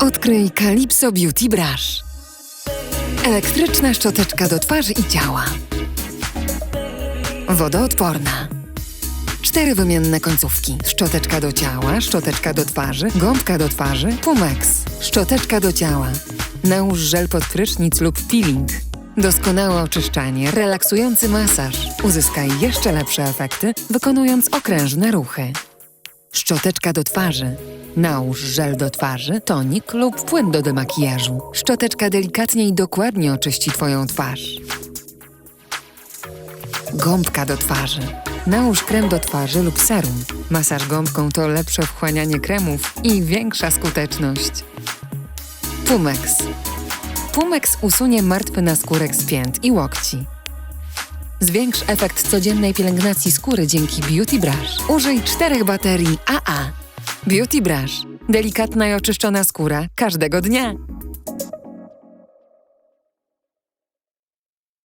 Odkryj Calypso Beauty Brush. Elektryczna szczoteczka do twarzy i ciała. Wodoodporna. Cztery wymienne końcówki. Szczoteczka do ciała, szczoteczka do twarzy, gąbka do twarzy, Pumex. Szczoteczka do ciała. Nałóż żel pod prysznic lub peeling. Doskonałe oczyszczanie, relaksujący masaż. Uzyskaj jeszcze lepsze efekty, wykonując okrężne ruchy. Szczoteczka do twarzy. Nałóż żel do twarzy, tonik lub płyn do demakijażu. Szczoteczka delikatnie i dokładnie oczyści Twoją twarz. Gąbka do twarzy. Nałóż krem do twarzy lub serum. Masaż gąbką to lepsze wchłanianie kremów i większa skuteczność. Pumex. Pumex usunie martwy naskórek z pięt i łokci. Zwiększ efekt codziennej pielęgnacji skóry dzięki Beauty Brush. Użyj czterech baterii AA. Beauty Brush. Delikatna i oczyszczona skóra każdego dnia.